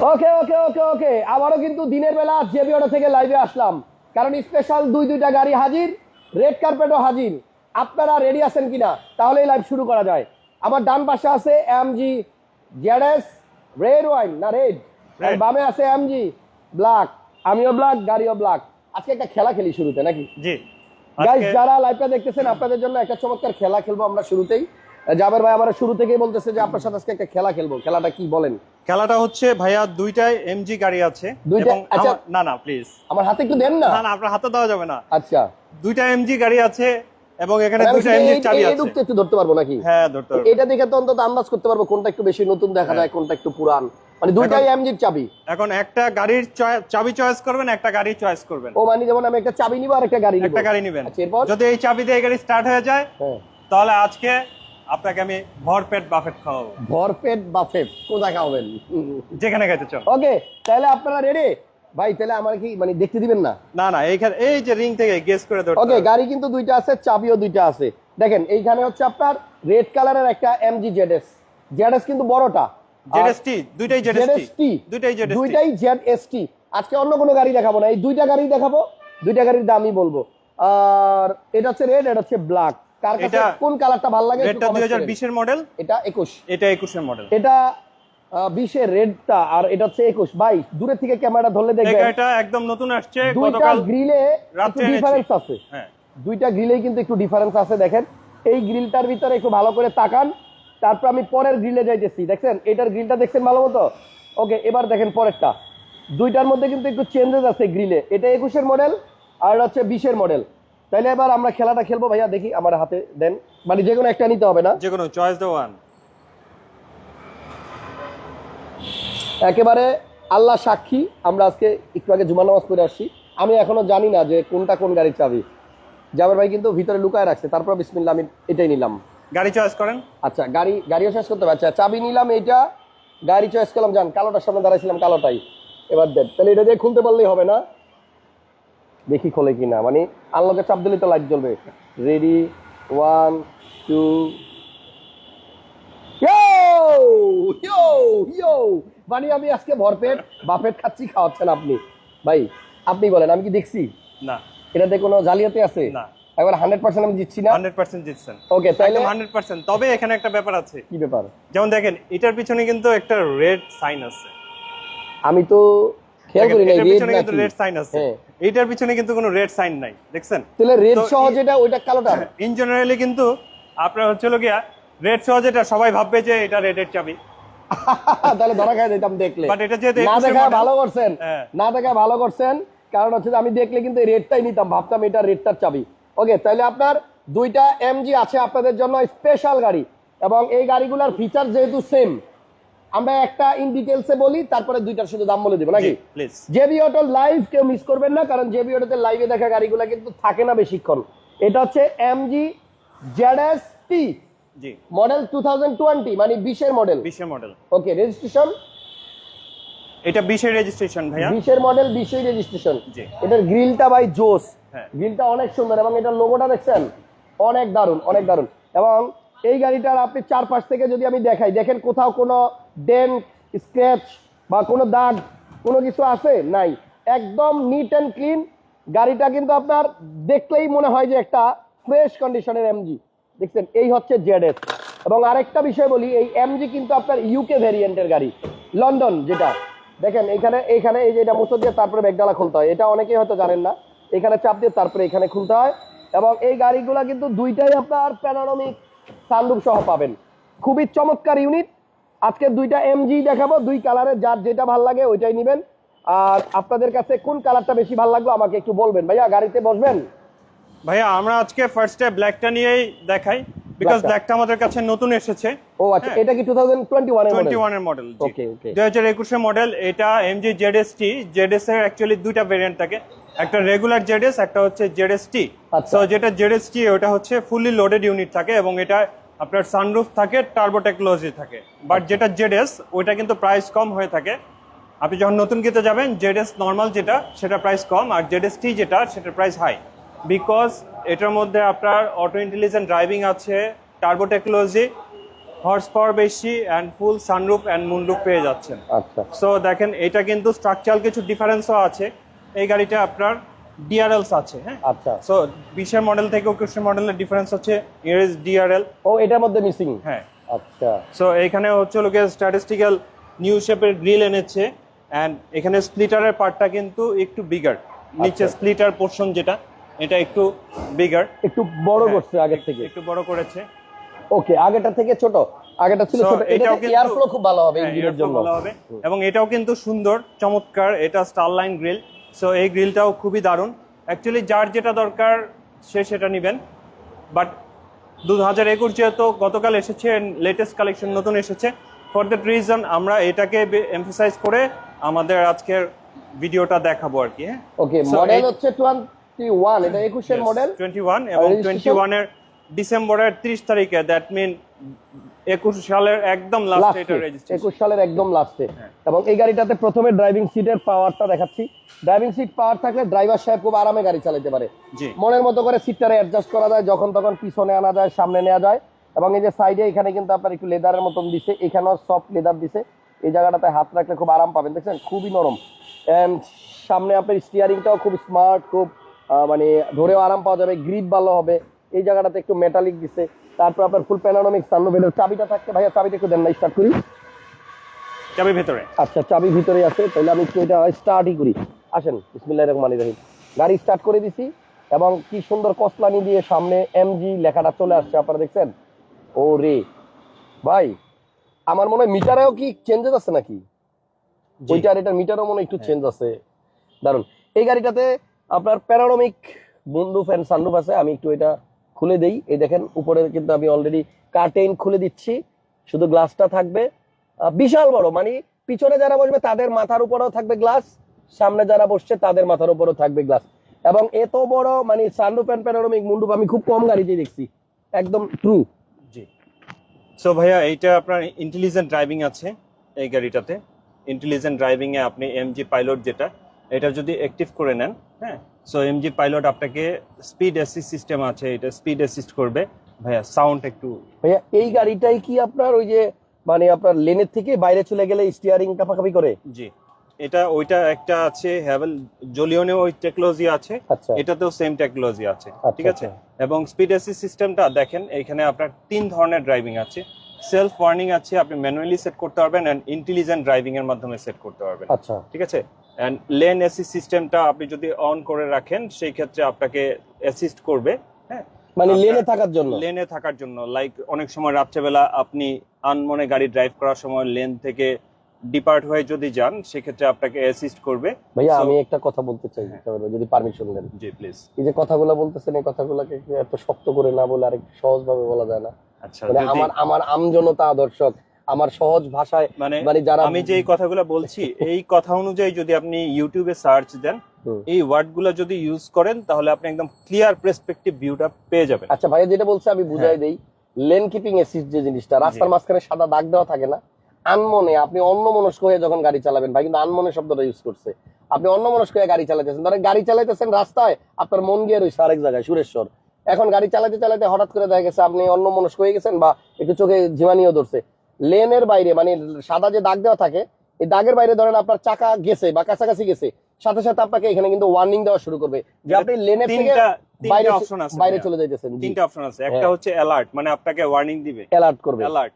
ওকে ওকে ওকে ওকে। আবারও কিন্তু দিনের বেলা জেবি অটো থেকে লাইভে আসলাম। কারণ স্পেশাল দুই দুইটা গাড়ি হাজির রেড কার্পেটও হাজির। আপনারা রেডি আছেন কিনা? তাহলে এই লাইভ শুরু করা যায়। আমার ডান পাশে আছে এমজি জেডএস রেড ওয়াইন না রেড. বামে আছে এমজি ব্ল্যাক আমিও ব্ল্যাক গাড়িও ব্ল্যাক আজকে একটা খেলা খেলি শুরুতে নাকি? জি। গাইস যারা লাইভটা দেখতেছেন আপনাদের জন্য একটা চমৎকার খেলা খেলব আমরা শুরুতেই। জাবের ভাই আমার শুরু থেকেই বলতেছে যে আপনার সাথে আজকে একটা খেলা খেলব। খেলাটা কি বলেন? খেলাটা হচ্ছে ভাইয়া দুইটাই এমজি গাড়ি আছে দুইটা- আচ্ছা। না না প্লিজ আমার হাতে একটু দেন না? না না আপনার হাতে দেওয়া যাবে না। আচ্ছা। দুইটা এমজি গাড়ি আছে এবং এখানে দুইটা এমজি চাবি আছে। একটু ধরতে পারব নাকি? হ্যাঁ ধরতে পারবেন। এটা দেখে তো অন্তত আন্দাজ করতে পারব কোনটা একটু বেশি নতুন দেখা যায় কোনটা একটু পুরান। মানে দুইটাই এমজির চাবি। এখন একটা গাড়ির চাবি চয়েস করবেন একটা গাড়ি চয়েস করবেন। ও মানে যেমন আমি একটা চাবি নিবো আর একটা গাড়ি নিবো। একটা গাড়ি নেবেন। আচ্ছা, এরপর? যদি এই চাবি দিয়ে গাড়ি স্টার্ট হয়ে যায় হ্যাঁ। তাহলে আজকে আপনাকে আমি ভরপেট বাফেট খাওয়াবো। ভরপেট বাফেট কোথায় খাওয়াবেন? যেখানে খাইতে চাও। ওকে তাহলে আপনারা রেডি ভাই তাহলে আমার কি মানে দেখতে দিবেন না? না না এইখানে এই যে রিং থেকে গেস করে ধরতে ওকে গাড়ি কিন্তু দুইটা আছে চাবিও দুইটা আছে। দেখেন এইখানে হচ্ছে আপনার রেড কালারের একটা এমজি জেডএস জেডএস কিন্তু বড়টা। ZST দুইটাই ZST দুইটাই ZST দুইটাই জেডএসটি আজকে অন্য কোনো গাড়ি দেখাবো না। এই দুইটা গাড়ি দেখাবো দুইটা গাড়ির দামই বলব। আর এটা হচ্ছে রেড এটা হচ্ছে ব্ল্যাক কার কাছে কোন কালারটা ভালো লাগে হাজার করেন। বিশের মডেল এটা একুশ। এটা একুশের মডেল এটা বিশের রেডটা আর এটা হচ্ছে একুশ। বাই দূরের থেকে ক্যামেরা ধরলে দেখবেন। গাড়িটা একদম নতুন আসছে। দুইটা গতকাল গ্রিলে একটু ডিফারেন্স আছে। হ্যাঁ। দুইটা গ্রিলেই কিন্তু একটু ডিফারেন্স আছে দেখেন। এই গ্রিলটার ভিতরে একটু ভালো করে তাকান। তারপর আমি পরের গ্রিলে যাইতেছি দেখছেন? এটার গ্রিলটা দেখছেন ভালো মতো? ওকে এবার দেখেন পরেরটা। দুইটার মধ্যে কিন্তু একটু চেঞ্জেস আছে গ্রিলে। এটা একুশের মডেল আর এটা হচ্ছে বিশের মডেল তাইলে এবার আমরা খেলাটা খেলব ভাইয়া দেখি আমার হাতে দেন। মানে যে কোনো একটা নিতে হবে না? যে কোনো চয়েস দে ওয়ান একেবারে আল্লাহ সাক্ষী আমরা আজকে একটু আগে জুমা নামাজ পড়ে আসছি। আমি এখনও জানি না যে কোনটা কোন গাড়ির চাবি। জাবের ভাই কিন্তু ভিতরে লুকায় রাখছে তারপর বিসমিল্লা আমি এটাই নিলাম। গাড়ি চয়েস করেন। আচ্ছা গাড়ি গাড়িও শেষ করতে হবে। আচ্ছা চাবি নিলাম এইটা গাড়ি চয়েস করলাম যান কালোটার সামনে দাঁড়াইছিলাম কালোটাই। এবার দেন তাহলে এটা দিয়ে খুলতে পারলেই হবে না। দেখি খোলে কিনা। মানে আনলকে চাপ দিলে তো লাইট জ্বলবে। রেডি ওয়ান টু মানে আমি আজকে ভরপেট বাপেট খাচ্ছি খাওয়াচ্ছেন আপনি। ভাই আপনি বলেন আমি কি দেখছি? না। এটাতে কোনো জালিয়াতি আছে? না। একবার হান্ড্রেড পার্সেন্ট আমি দিচ্ছি না? Hundred percent জিতছেন। ওকে একদম হান্ড্রেড পার্সেন্ট তবে এখানে একটা ব্যাপার আছে। কি ব্যাপার? যেমন দেখেন এটার পিছনে কিন্তু একটা রেড সাইন আছে। আমি তো খেয়াল করি নাই এটার রেড পিছনে কিন্তু রেড সাইন আছে। হ্যাঁ। পিছনে কিন্তু কোনো রেড সাইন নাই দেখছেন? তাহলে রেড সহ যেটা ওইটা কালোটা? ইন জেনারেলি কিন্তু আপনার হচ্ছে গিয়া রেড সহ যেটা সবাই ভাববে যে এটা রেডের চাবি। তাহলে ধরা খাই দিতাম দেখলে। But এটা যেহেতু না 21 দেখা ভালো করছেন হ্যাঁ। না দেখা ভালো করছেন কারণ হচ্ছে আমি দেখলে কিন্তু রেডটাই নিতাম ভাবতাম এটা রেডটার চাবি। ওকে তাহলে আপনার দুইটা এমজি আছে আপনাদের জন্য স্পেশাল গাড়ি। এবং এই গাড়িগুলোর ফিচার যেহেতু সেম আমরা একটা ইন ডিটেলসে বলি তারপরে দুইটার শুধু দাম বলে দিব নাকি? প্লিজ জেবি অটো লাইভ কেউ মিস করবেন না কারণ জেবি অটোতে লাইভে দেখা গাড়িগুলো কিন্তু থাকে না বেশিক্ষণ। এটা হচ্ছে এমজি জেডএস টি জি। মডেল টু থাউজেন্ড টোয়েন্টি মানে বিশের মডেল বিশের মডেল ওকে রেজিস্ট্রেশন এটা বিশের রেজিস্ট্রেশন ভাইয়া। বিশের মডেল বিশের রেজিস্ট্রেশন জি। এটার গ্রিলটা ভাই জোস হ্যাঁ। গ্রিলটা অনেক সুন্দর এবং এটার লোগোটা দেখছেন? অনেক দারুণ অনেক দারুণ। এবং এই গাড়িটার আপনি চারপাশ থেকে যদি আমি দেখাই দেখেন কোথাও কোনো ডেন্ট স্ক্র্যাচ বা কোনো দাগ, কোনো কিছু আছে? নাই। একদম নিট অ্যান্ড ক্লিন গাড়িটা কিন্তু আপনার দেখলেই মনে হয় যে একটা ফ্রেশ কন্ডিশনের এমজি দেখছেন? এই হচ্ছে জেডএস এবং আরেকটা বিষয় বলি, এই এমজি কিন্তু আপনার ইউকে ভ্যারিয়েন্টের গাড়ি। লন্ডন যেটা। দেখেন এখানে এইখানে এই যে এটা মুছো দিয়ে তারপরে ব্যাগডালা খুলতে হয়। এটা অনেকেই হয়তো জানেন না। এখানে চাপ দিয়ে তারপরে এখানে খুলতে হয়। এবং এই গাড়িগুলো কিন্তু দুইটাই আপনার প্যানোরামিক সানরুফ সহ পাবেন। খুবই চমৎকার ইউনিট আজকে দুইটা এমজি দেখাবো দুই কালারের যার যেটা ভালো লাগে ওইটাই নেবেন আর আপনাদের কাছে কোন কালারটা বেশি ভালো লাগল আমাকে একটু বলবেন ভাইয়া গাড়িতে বসবেন ভাইয়া আমরা আজকে ফার্স্টে ব্ল্যাকটা নিয়েই দেখাই বিকজ। ব্ল্যাকটা আমাদের কাছে নতুন এসেছে ও আচ্ছা হ্যাঁ। এটা কি টু থাউজেন্ড টোয়েন্টি ওয়ানের টোয়েন্টি ওয়ানের মডেল. দুই হাজার একুশের মডেল এটা জেডএস টি জেডএস এর অ্যাকচুয়ালি দুইটা ভেরিয়েন্ট থাকে একটা রেগুলার জেডএস একটা হচ্ছে জেডএস টি আচ্ছা। যেটা টি ওটা হচ্ছে ফুললি লোডেড ইউনিট থাকে এবং এটা আপনার সানরুফ থাকে টার্বো টেকনোলজি থাকে। বাট যেটা জেডএস ওইটা কিন্তু প্রাইস কম হয়ে থাকে। আপনি যখন নতুন কিনতে যাবেন জেডএস নর্মাল যেটা সেটা প্রাইস কম। আর জেডএস টি যেটা সেটার প্রাইস হাই বিকজ এটার মধ্যে আপনার অটো ইন্টেলিজেন্ট ড্রাইভিং আছে টার্বো টেকনোলজি হর্স পাওয়ার বেশি and full sunroof and moonroof পেয়ে যাচ্ছেন। আচ্ছা। সো দেখেন এটা কিন্তু স্ট্রাকচারাল কিছু ডিফারেন্সও আছে। এই গাড়িটা আপনার ডিআরএলস আছে হ্যাঁ? আচ্ছা। সো বিশের মডেল থেকে একুশের মডেলের ডিফারেন্স হচ্ছে ইউএস ডিআরএল ও এটার মধ্যে মিসিং হ্যাঁ। আচ্ছা। সো এখানে হচ্ছে লোকে স্ট্যাটিস্টিক্যাল নিউ শেপের গ্রিল এনেছে অ্যান্ড এখানে স্প্লিটারের পার্টটা কিন্তু একটু বিগার নিচে আচ্ছা। স্প্লিটার পোর্শন যেটা এটা একটু বিগার একটু বড় হ্যাঁ, করছে আগের থেকে। একটু বড় করেছে। ওকে আগেটা থেকে ছোট। আগেটা ছিল ছোট এটা এটাও এয়ার ফ্লো খুব ভালো হবে হ্যাঁ, ইঞ্জিনের জন্য। ভালো হবে। এবং এটাও কিন্তু সুন্দর চমৎকার এটা স্টারলাইন গ্রিল সো এই গ্রিলটাও খুবই দারুণ। অ্যাকচুয়ালি যার যেটা দরকার সে সেটা নেবেন। বাট দু হাজার একুশ যেহেতু গতকাল এসেছে লেটেস্ট কালেকশন নতুন এসেছে ফর দ্যাট রিজন আমরা এটাকে এমফাসাইজ করে আমাদের আজকের ভিডিওটা দেখাবো আর কি হ্যাঁ? ওকে মডেল হচ্ছে 21 এটা 21 এর মডেল টোয়েন্টি ওয়ান এবং registration? টোয়েন্টি ওয়ানের ডিসেম্বরের ত্রিশ তারিখে দ্যাট মিন একুশ সালের একদম লাস্ট এটা রেজিস্ট্রেশন 21 সালের একদম লাস্টে হ্যাঁ। এবং এই গাড়িটাতে প্রথমে ড্রাইভিং সিটের পাওয়ারটা দেখাচ্ছি। ড্রাইভিং সিট পাওয়ার থাকলে ড্রাইভার সাহেব খুব আরামে গাড়ি চালাতে পারে। মনের মতো করে সিটটারে অ্যাডজাস্ট করা যায় যখন তখন পিছনে আনা যায় সামনে নেওয়া যায়। এবং এই যে সাইডে এখানে কিন্তু আপনার একটু লেদারের মতন দিছে এখানেও সফট লেদার দিছে। এই জায়গাটাতে হাত রাখলে খুব আরাম পাবেন দেখছেন? খুবই নরম। সামনে আপনার স্টিয়ারিংটাও খুব স্মার্ট খুব মানে ধরেও আরাম পাওয়া যাবে গ্রিপ ভালো হবে। এই জায়গাটাতে একটু মেটালিক দিছে। তারপর আপনার ফুল প্যানোরামিক সানরুফের চাবিটা থাকতে ভাইয়া চাবিটা একটু দেন না স্টার্ট করি। যাবে ভেতরে। আচ্ছা চাবি ভিতরে আছে। তাহলে আমি একটু এটা স্টার্টই করি। আসেন বিসমিল্লাহির রহমানির রহিম। গাড়ি স্টার্ট করে দিছি এবং কি সুন্দর কসলানি দিয়ে সামনে এমজি লেখাটা চলে আসছে আপনারা দেখছেন? ও রে ভাই আমার মনে হয় মিটারেও কি চেঞ্জেস আছে নাকি। ওইটার এটার মিটারও মনে একটু। চেঞ্জ আছে। দারুণ এই গাড়িটাতে আপনার প্যারানমিক মুন্ডুফ অ্যান্ড সানরুফ আছে। আমি একটু এটা খুলে দেই। এই দেখেন উপরে কিন্তু আমি অলরেডি কার্টেইন খুলে দিচ্ছি। শুধু গ্লাসটা থাকবে। বিশাল বড় মানে পিছনে যারা বসবে তাদের মাথার উপরেও থাকবে গ্লাস সামনে যারা বসছে তাদের মাথার উপরেও থাকবে গ্লাস এবং এত বড় মানে সানরুফ অ্যান্ড প্যারানমিক মুন্ডুফ আমি খুব কম গাড়িতে দেখছি। একদম ট্রু জি। সো ভাইয়া, এইটা আপনার ইন্টেলিজেন্ট ড্রাইভিং আছে এই গাড়িটাতে। ইন্টেলিজেন্ট ড্রাইভিং এ আপনি এমজি পাইলট যেটা, এটা যদি অ্যাক্টিভ করে নেন হ্যাঁ সো এমজি পাইলট আপনাকে স্পিড অ্যাসিস্ট সিস্টেম আছে এটা স্পিড অ্যাসিস্ট করবে। ভাইয়া সাউন্ড একটু ভাইয়া এই গাড়িটাই কি আপনার ওই যে মানে আপনার লেনের থেকে বাইরে চলে গেলে স্টিয়ারিং কাপাকাপি করে? জি। এটা ওইটা একটা আছে হ্যাভেল জলিওনে ওই টেকনোলজি আছে। আচ্ছা। এটাতেও সেম টেকনোলজি আছে। আচ্ছা, ঠিক আছে? এবং স্পিড অ্যাসিস্ট সিস্টেমটা দেখেন এখানে আপনার তিন ধরনের ড্রাইভিং আছে। সেলফ ওয়ার্নিং আছে আপনি ম্যানুয়ালি সেট করতে পারবেন এন্ড ইন্টেলিজেন্ট ড্রাইভিং এর মাধ্যমে সেট করতে পারবেন। আচ্ছা। ঠিক আছে? লেন অ্যাসিস্ট সিস্টেমটা আপনি যদি অন করে রাখেন সেই ক্ষেত্রে আপনাকে অ্যাসিস্ট করবে হ্যাঁ? মানে লেনে থাকার জন্য? লেনে থাকার জন্য। লাইক অনেক সময় রাত্রেবেলা আপনি আনমনে গাড়ি ড্রাইভ করার সময় লেন থেকে ডিপার্ট হয়ে যদি যান সেক্ষেত্রে আপনাকে অ্যাসিস্ট করবে। ভাইয়া আমি একটা কথা বলতে চাই হ্যাঁ। যদি পারমিশন দেন। জি প্লিজ এই যে কথাগুলো বলতেছেন এই কথাগুলোকে এত শক্ত করে না বলে আরেকটু সহজ ভাবে বলা যায় না। আচ্ছা মানে আমার আমার আমজনতা দর্শক আমার সহজ ভাষায় মানে মানে যারা আমি যে কথাগুলো বলছি এই কথা অনুযায়ী যদি আপনি ইউটিউবে সার্চ দেন। এই ওয়ার্ডগুলো যদি ইউজ করেন তাহলে আপনি একদম ক্লিয়ার পার্সপেক্টিভ ভিউটা পেয়ে যাবেন। আচ্ছা ভাইয়া যেটা বলছে আমি বুঝাই হ্যাঁ। দেই। লেন কিপিং অ্যাসিস্ট যে জিনিসটা রাস্তার মাঝখানে সাদা দাগ দেওয়া থাকে না। আনমনে আপনি অন্য মনস্ক হয়ে যখন গাড়ি চালাবেন ভাই কিন্তু আনমনে শব্দটা ইউজ করছে। আপনি অন্য মনস্ক হয়ে গাড়ি চালাতেছেন ধরেন গাড়ি চালাইতেছেন রাস্তায় আপনার মন গিয়ে রয়েছে আরেক জায়গায় সুরেশ্বর। এখন গাড়ি চালাতে চালাতে হঠাৎ করে দেখা গেছে আপনি অন্য মনস্ক হয়ে গেছেন বা একটু চোখে ঝিমানিও ধরছে। লেনের বাইরে মানে সাদা যে দাগ দেওয়া থাকে এই দাগের বাইরে ধরেন আপনার চাকা গেছে বা কাছাকাছি গেছে সাথে সাথে আপনাকে এখানে কিন্তু ওয়ার্নিং দেওয়া শুরু করবে যে আপনি লেনের থেকে বাইরে অপশন আছে বাইরে চলে যাইতেছেন তিনটা অপশন আছে। একটা হ্যাঁ। হচ্ছে অ্যালার্ট মানে আপনাকে ওয়ার্নিং দিবে। অ্যালার্ট করবে। অ্যালার্ট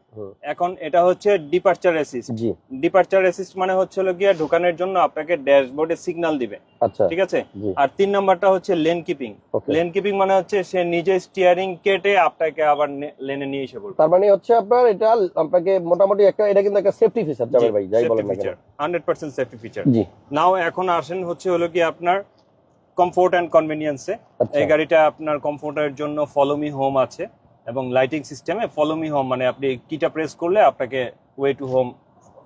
এখন এটা হচ্ছে ডিপারচার অ্যাসিস্ট জি। ডিপারচার অ্যাসিস্ট মানে হচ্ছে হলো গিয়ে ঢোকানোর জন্য আপনাকে ড্যাশবোর্ডে সিগন্যাল দিবে। আচ্ছা। ঠিক আছে? আর তিন নাম্বারটা হচ্ছে লেন কিপিং লেন কিপিং মানে হচ্ছে সে নিজে স্টিয়ারিং কেটে আপনাকে আবার লেনে নিয়ে এসে পড়বে তার মানে হচ্ছে আপনার এটা আপনাকে মোটামুটি একটা এটা কিন্তু একটা সেফটি ফিচার যাবে ভাই যাই বলেন না কেন। হান্ড্রেড পার্সেন্ট সেফটি ফিচার জি। নাও এখন আসেন হচ্ছে হলো কি আপনার কমফোর্ট অ্যান্ড কনভেনিয়েন্সে এই গাড়িটা আপনার কমফোর্টের জন্য ফলো মি হোম আছে এবং লাইটিং সিস্টেমে ফলো মি হোম মানে আপনি কিটা প্রেস করলে আপনাকে way to home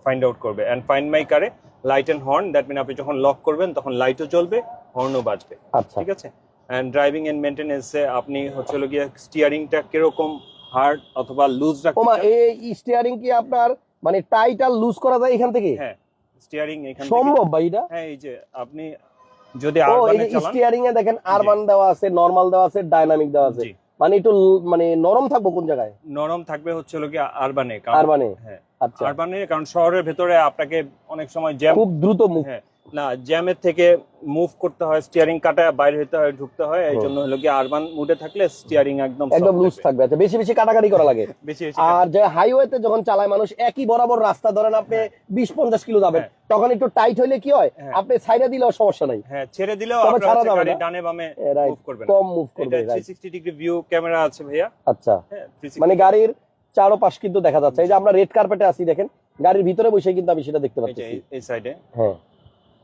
find out করবে। অ্যান্ড ফাইন্ড মাই কারে light and horn that mean আপনি যখন লক করবেন তখন লাইটও জ্বলবে হর্নও বাজবে। আচ্ছা। ঠিক আছে? অ্যান্ড ড্রাইভিং এন্ড মেনটেনেন্সে আপনি হচ্ছে হলো গিয়ে স্টিয়ারিংটা কীরকম হার্ড অথবা লুজ রাখতে ওমা এই স্টিয়ারিং কি আপনার মানে টাইট আর লুজ করা যায় এখান থেকে? হ্যাঁ স্টিয়ারিং এখান থেকে। সম্ভব ভাই এটা? হ্যাঁ এই যে আপনি যদি আরবানে চালান? স্টিয়ারিং এ দেখেন আরবান দেওয়া আছে নরমাল দেওয়া আছে ডাইনামিক দেওয়া আছে। মানে একটু মানে নরম থাকব কোন জায়গায়? নরম থাকবে হচ্ছে হলো কি আরবানে আর মানে হ্যাঁ আচ্ছা। আরবানে কারণ শহরের ভেতরে আপনাকে অনেক সময় জ্যাম খুব দ্রুত মুখ হ্যাঁ। না জ্যামের থেকে মুভ করতে হয় স্টিয়ারিং কাটা বাইরে হতে হয় ঢুকতে হয় এই জন্য হলো কি আরবান মুডে থাকলে স্টিয়ারিং একদম একদম লুজ থাকবে। আচ্ছা বেশি বেশি কাটাকাটি করা লাগে। বেশি বেশি আর যে হাইওয়েতে যখন চালায় মানুষ একই বরাবর রাস্তা ধরেন আপনি বিশ পঞ্চাশ কিলো যাবেন হ্যাঁ। তখন একটু টাইট হইলে কি হয়? হ্যাঁ। আপনি সাইডে দিলেও সমস্যা নাই। হ্যাঁ ছেড়ে দিলেও তবে আপনার ছাড়া যাবে না। ডানে বামে মুভ করবে কম মুভ এটা করবে রাইট 360 ডিগ্রি ভিউ ক্যামেরা আছে ভাইয়া। আচ্ছা। হ্যাঁ 360 মানে গাড়ির চারো পাশ কিন্তু দেখা যাচ্ছে। এই যে আমরা রেড কার্পেটে আছি দেখেন গাড়ির ভিতরে বসে কিন্তু আমি সেটা দেখতে পাচ্ছি এই সাইডে হ্যাঁ।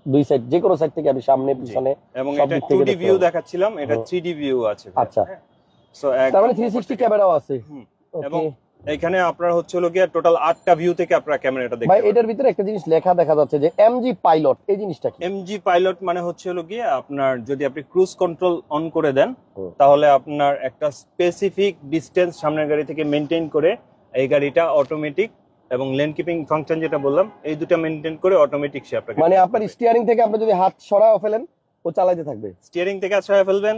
দুই সাইড যে কোনো সাইড থেকে আমি সামনে পিছনে এবং এটা দিক থেকে 2D ভিউ দেখাচ্ছিলাম এটা হুম। 3D ভিউ আছে। আচ্ছা। সো তার মানে থ্রি সিক্সটি ক্যামেরাও আছে। এবং এখানে আপনার হচ্ছে হলো গিয়ে টোটাল আটটা ভিউ থেকে আপনারা ক্যামেরাটা দেখতে ভাই এটার ভিতরে একটা জিনিস লেখা দেখা যাচ্ছে যে এমজি পাইলট এই জিনিসটা কি? এমজি পাইলট মানে হচ্ছে হলো গিয়ে আপনার যদি আপনি ক্রুজ কন্ট্রোল অন করে দেন তাহলে আপনার একটা স্পেসিফিক ডিস্টেন্স সামনের গাড়ি থেকে মেনটেন করে এই গাড়িটা অটোমেটিক এবং লেন কিপিং ফাংশন যেটা বললাম এই দুটো মেনটেন করে অটোমেটিক সে আপনাকে মানে আপনার স্টিয়ারিং থেকে আপনি যদি হাত সরাও ফেলেন ও চালাইতে থাকবে। স্টিয়ারিং থেকে সরাই ফেলবেন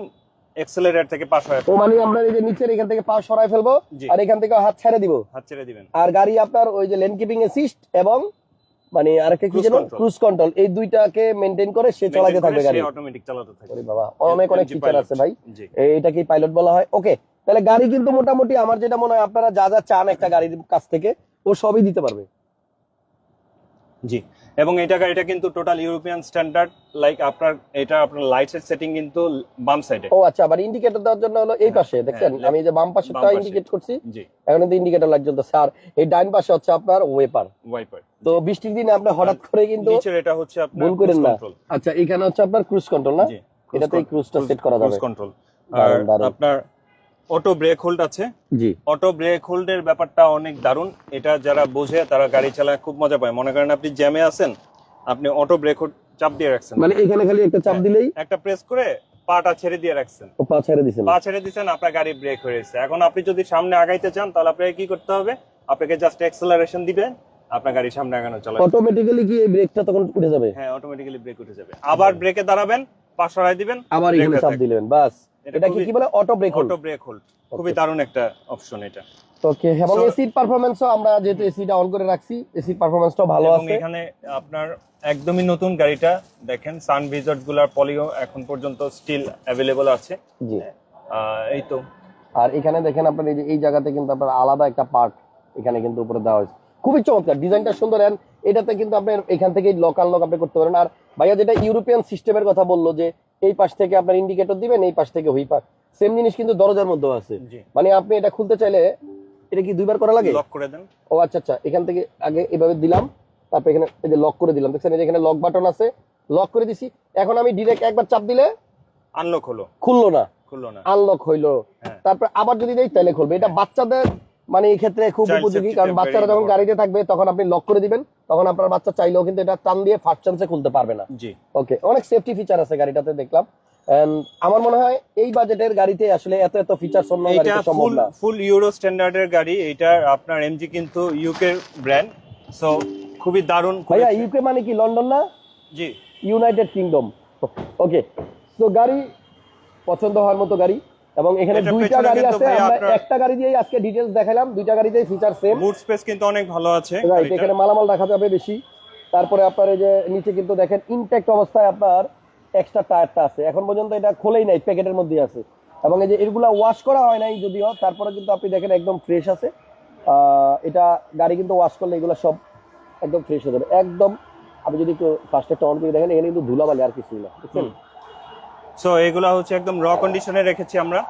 এক্সেলারেটর থেকে পাশ হয়ে ও মানে আমরা এই যে নিচের এখান থেকে পা সরাই ফেলব আর এখান থেকে হাত ছেড়ে দিব। হাত ছেড়ে দিবেন। আর গাড়ি আপনার ওই যে লেন কিপিং অ্যাসিস্ট এবং মানে আরেকটা কি যেন? ক্রুজ কন্ট্রোল এই দুইটাকে মেনটেন করে সে চালাতে থাকবে গাড়ি। অটোমেটিক চালাতে থাকবে। ওরে বাবা অনেক অনেক ফিচার আছে ভাই। এইটা কি পাইলট বলা হয়? ওকে তাহলে গাড়ি কিন্তু মোটামুটি আমার যেটা মনে হয় আপনারা যা যা চান একটা গাড়ির কাছ থেকে ও সবই দিতে পারবে। জি এবং এটা গাড়িটা কিন্তু টোটাল ইউরোপিয়ান স্ট্যান্ডার্ড লাইক আপনার এটা আপনার লাইটসের সেটিং কিন্তু বাম সাইডে ও আচ্ছা আবার ইন্ডিকেটর দেওয়ার জন্য হলো এই পাশে দেখছেন? হ্যাঁ, আমি এই যে বাম পাশেটা বাম ইন্ডিকেট করছি জি। এখন কিন্তু ইন্ডিকেটর লাইট জ্বলতেছে। আর এই ডাইন পাশে হচ্ছে আপনার ওয়েপার ওয়াইপার তো বৃষ্টির দিনে আপনি হঠাৎ করে কিন্তু নিচের এটা হচ্ছে আপনার ভুল করেন না। আচ্ছা এখানে হচ্ছে আপনার ক্রুজ কন্ট্রোল না? জি এটাতে ক্রুজটা সেট করা যাবে। ক্রুজ কন্ট্রোল আর। আপনার অটো ব্রেক হোল্ড আছে। জি। অটো ব্রেক হোল্ডের ব্যাপারটা অনেক দারুণ। এটা যারা বোঝে তারা গাড়ি চালায় খুব মজা পায়। মনে করেন আপনি জ্যামে আছেন আপনি অটো ব্রেক হোল্ড চাপ দিয়ে রাখছেন। মানে এখানে খালি একটা চাপ হ্যাঁ। দিলেই একটা প্রেস করে পাটা ছেড়ে দিয়ে রাখছেন। ও পা ছেড়ে দিছেন। পা ছেড়ে দিচ্ছেন আপনার গাড়ি ব্রেক হয়ে গেছে। এখন আপনি যদি সামনে আগাইতে চান তাহলে আপনাকে কি করতে হবে? আপনাকে জাস্ট অ্যাক্সেলারেশন দিবেন আপনার গাড়ি সামনে আগানো চলে অটোমেটিক্যালি কি এই ব্রেকটা তখন উঠে যাবে? হ্যাঁ অটোমেটিক্যালি ব্রেক উঠে যাবে। আবার ব্রেকে দাঁড়াবেন পা সরাই দিবেন আবার এখানে চাপ। দিলেন বাস। এটা কি কি বলে? Auto brake hold auto brake hold খুবই দারুণ একটা অপশন এটা। ওকে এবং এসির পারফরম্যান্সও আমরা যেহেতু এসিটা অন করে রাখছি এসির পারফরম্যান্সটাও ভালো এবং আছে। এখানে আপনার একদমই নতুন গাড়িটা দেখেন সান ভিজটগুলার পলিও এখন পর্যন্ত স্টিল অ্যাভেলেবল আছে। জি। এই তো। আর এখানে দেখেন আপনার এই যে এই জায়গাতে কিন্তু আপনার আলাদা একটা পার্ট এখানে কিন্তু উপরে দেওয়া হয়েছে। খুবই চমৎকার ডিজাইনটা সুন্দর and এটাতে কিন্তু আপনি এখান থেকে লোকাল লক আপনি করতে পারেন। আর ভাইয়া যেটা ইউরোপিয়ান সিস্টেমের কথা বলল যে এই পাশ থেকে আপনার ইন্ডিকেটর দিবেন এই পাশ থেকে হুইপার সেম জিনিস কিন্তু দরজার মধ্যেও আছে। মানে আপনি এটা খুলতে চাইলে এটা কি দুইবার করা লাগে? লক করে দেন। ও আচ্ছা আচ্ছা এখান থেকে আগে এভাবে দিলাম তারপর এখানে এই যে লক করে দিলাম। দেখছেন এই যে এখানে লক বাটন আছে লক করে দিছি। এখন আমি ডিরেক্ট একবার চাপ দিলে আনলক হলো। খুললো না। খুললো না। আনলক হইল। হ্যাঁ। তারপর আবার যদি দেই তাহলে খুলবে। এটা বাচ্চাদের মানে এই ক্ষেত্রে খুব উপযোগী কারণ বাচ্চারা যখন গাড়িতে থাকবে তখন আপনি লক করে দিবেন তখন আপনার বাচ্চা চাইলেও কিন্তু এটা টান দিয়ে ফার্স্ট চান্সে খুলতে পারবে না। জি। ওকে অনেক সেফটি ফিচার আছে গাড়িটাতে দেখলাম। আমার মনে হয় এই বাজেটের গাড়িতে আসলে এত এত ফিচার অন্য এটা গাড়িতে সম্ভব ফুল না। ফুল ইউরো স্ট্যান্ডার্ডের গাড়ি এটা আপনার এমজি কিন্তু ইউকে ব্র্যান্ড সো খুবই দারুণ ভাইয়া ইউকে মানে কি লন্ডন না? জি। ইউনাইটেড কিংডম ওকে তো গাড়ি পছন্দ হওয়ার মতো গাড়ি। এবং এখানে দুইটা গাড়ি আছে আমরা একটা গাড়ি দিয়েই আজকে ডিটেলস দেখালাম দুইটা গাড়িতেই ফিচার সেম বুট স্পেস কিন্তু অনেক ভালো আছে রাইট এখানে মালামাল রাখা যাবে বেশি। তারপরে আপনার এই যে নিচে কিন্তু দেখেন ইনটেক্ট অবস্থায় আপনার এক্সট্রা টায়ারটা আছে। এখন পর্যন্ত এটা খোলেই নাই প্যাকেটের মধ্যে আছে। এবং এই যে এগুলা ওয়াশ করা হয় নাই যদিও তারপরে কিন্তু আপনি দেখেন একদম ফ্রেশ আছে। এটা গাড়ি কিন্তু ওয়াশ করলে এগুলো সব একদম ফ্রেশ হয়ে যাবে। একদম আপনি যদি একটু ফার্স্ট একটা অন করে দেখেন এখানে কিন্তু ধুলাবালি আর কিছুই না বুঝছেন। সো এগুলা হচ্ছে একদম র কন্ডিশনে রেখেছি আমরা।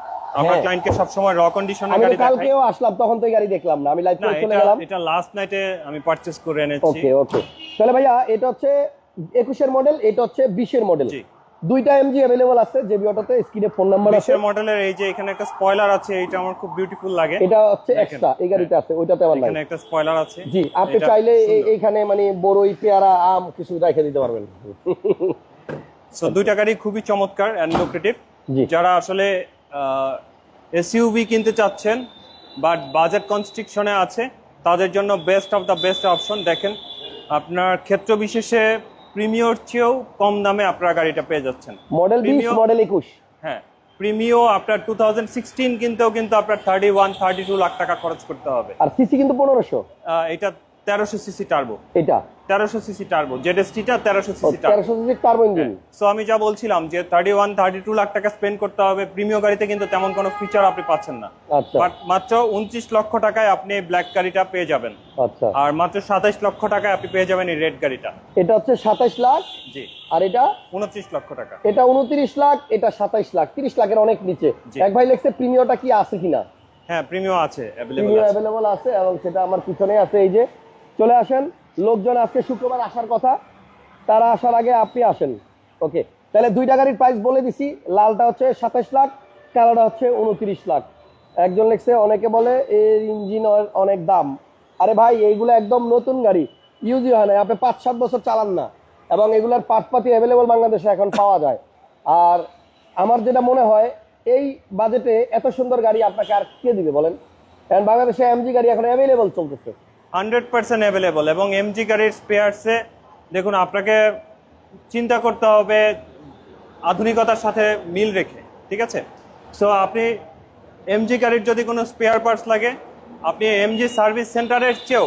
আমরা। ক্লায়েন্টকে সবসময় র কন্ডিশনে গাড়ি দেখাই। কালকেও আসলাম তখন তো এই গাড়ি দেখলাম না। আমি লাইভ করে চলে গেলাম। এটা লাস্ট নাইটে আমি পারচেজ করে এনেছি। ওকে ওকে তাহলে ভাইয়া এটা হচ্ছে একুশের মডেল এটা হচ্ছে বিশের মডেল জি। দুইটা এমজি অ্যাভেলেবল আছে জেবি অটোতে স্ক্রিনে ফোন নাম্বার আছে। বিশের মডেলের এই যে এখানে একটা স্পয়লার আছে এটা আমার খুব বিউটিফুল লাগে। এটা হচ্ছে। এক্সট্রা এই গাড়িতে আছে ওইটাতে আমার নাই। এখানে একটা স্পয়লার আছে। জি আপনি চাইলে এই-। এইখানে মানে বড়ই পেয়ারা আম কিছু রেখে দিতে পারবেন। সো দুইটা গাড়ি খুবই চমৎকার অ্যান্ড লোক্রেটিভ যারা আসলে এসইউভি কিনতে চাচ্ছেন বাট বাজেট কনস্ট্রিকশনে আছে তাদের জন্য best of the best option দেখেন আপনার ক্ষেত্র বিশেষে প্রিমিয়র চেয়েও কম দামে আপনারা গাড়িটা পেয়ে যাচ্ছেন। মডেল মডেল একুশ। হ্যাঁ প্রিমিও আপনার টু থাউজেন্ড সিক্সটিন কিনতেও কিন্তু আপনার thirty one thirty two lakh টাকা খরচ করতে হবে। আর সিসি কিন্তু পনেরোশো। এটা তেরোশো সিসি টার্বো এটা। তেরোশো সিসি টার্বো জেডএসটিটা তেরোশো সিসি তেরোশো সিসি টার্বো ইঞ্জিন সো আমি যা বলছিলাম যে thirty one thirty two lakh টাকা স্পেন্ড করতে হবে। প্রিমিয় গাড়িতে কিন্তু তেমন কোনো ফিচার আপনি পাচ্ছেন না। আচ্ছা। বাট মাত্র উনত্রিশ লক্ষ টাকায় আপনি ব্ল্যাক গাড়িটা পেয়ে যাবেন। আচ্ছা। আর মাত্র সাতাইশ লক্ষ টাকায় আপনি পেয়ে যাবেন এই রেড গাড়িটা। এটা হচ্ছে সাতাইশ লাখ। জি। আর এটা? উনত্রিশ লক্ষ টাকা। এটা উনত্রিশ লাখ এটা সাতাইশ লাখ। তিরিশ লাখের অনেক নিচে। এক ভাই লেখছে প্রিমিয়টা কি আছে কিনা? হ্যাঁ প্রিমিয় আছে অ্যাভেলেবল আছে। এবং সেটা আমার পিছনে আছে। এই যে চলে আসেন। লোকজন আজকে শুক্রবার আসার কথা। তারা আসার আগে আপনি আসেন। ওকে, তাহলে দুইটা গাড়ির প্রাইস বলে দিছি। লালটা হচ্ছে সাতাশ লাখ, কালোটা হচ্ছে উনত্রিশ লাখ। একজন লিখছে, অনেকে বলে এর ইঞ্জিন অনেক দাম। আরে ভাই, এইগুলো একদম নতুন গাড়ি। ইউজই হয় না আপনি পাঁচ, সাত বছর চালান না। এবং এগুলোর পাটপাতি অ্যাভেলেবল বাংলাদেশে এখন পাওয়া যায়। আর আমার যেটা মনে হয়, এই বাজেটে এত সুন্দর গাড়ি আপনাকে আর কে দিবে বলেন? কারণ বাংলাদেশে এমজি গাড়ি এখন অ্যাভেলেবল চলতেছে। হান্ড্রেড পার্সেন্ট অ্যাভেলেবল এবং এমজি গাড়ির স্পেয়ার্সে দেখুন, আপনাকে চিন্তা করতে হবে আধুনিকতার সাথে মিল রেখে, ঠিক আছে? সো আপনি এমজি গাড়ির যদি কোনো স্পেয়ার পার্টস লাগে, আপনি এমজি সার্ভিস সেন্টারের চেয়েও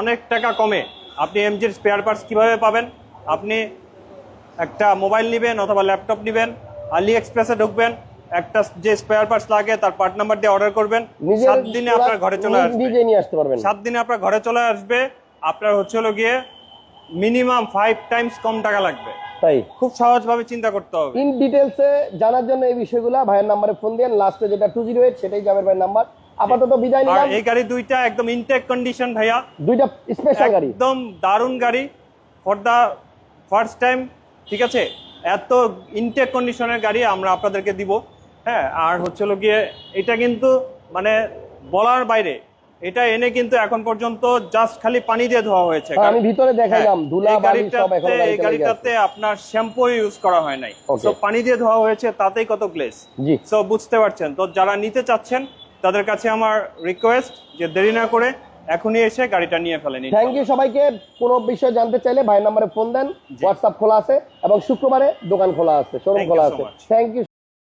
অনেক টাকা কমে আপনি এমজির স্পেয়ার পার্টস কীভাবে পাবেন? আপনি একটা মোবাইল নেবেন অথবা ল্যাপটপ নেবেন আলি এক্সপ্রেসে ঢুকবেন একটা যে স্পেয়ার পার্টস লাগে তার পার্ট নাম্বার দিয়ে অর্ডার করবেন। সাত দিনে আপনার ঘরে চলে আসবে। নিজে নিয়ে আসতে পারবেন। সাত দিনে আপনার ঘরে চলে আসবে। আপনার হচ্ছে হলো গিয়ে মিনিমাম ফাইভ টাইমস কম টাকা লাগবে। তাই? খুব সহজভাবে চিন্তা করতে হবে। ইন ডিটেলসে জানার জন্য এই বিষয়গুলো ভাইয়ের নাম্বারে ফোন দেন লাস্টে যেটা টু জিরো এইট সেটাই জাবের ভাইয়ের নাম্বার। আপাতত বিদায় আর নিলাম। এই গাড়ি দুইটা একদম ইনটেক কন্ডিশন ভাইয়া। দুইটা স্পেশাল গাড়ি। একদম দারুণ গাড়ি। ফর দা ফার্স্ট টাইম ঠিক আছে? এত ইনটেক কন্ডিশনের গাড়ি আমরা আপনাদেরকে দিব। হ্যাঁ আর হচ্ছে হলো গিয়ে এটা কিন্তু মানে বলার বাইরে এটা এনে কিন্তু এখন পর্যন্ত জাস্ট খালি পানি দিয়ে ধোয়া হয়েছে হ্যাঁ, আমি ভিতরে দেখাইলাম হ্যাঁ, ধুলা বালি সব এখন এই। গাড়িটাতে আপনার শ্যাম্পু ইউজ করা হয় নাই. তো পানি দিয়ে ধোয়া হয়েছে তাতেই কত গ্লেস জি সো বুঝতে পারছেন তো যারা নিতে চাচ্ছেন তাদের কাছে আমার রিকোয়েস্ট যে দেরি না করে এখনই এসে গাড়িটা নিয়ে ফেলেন থ্যাংক ইউ সবাইকে কোনো বিষয় জানতে চাইলে ভাই নম্বরে ফোন দেন। হোয়াটসঅ্যাপ খোলা আছে এবং শুক্রবারে দোকান খোলা আছে শোরুম খোলা আছে. Thank you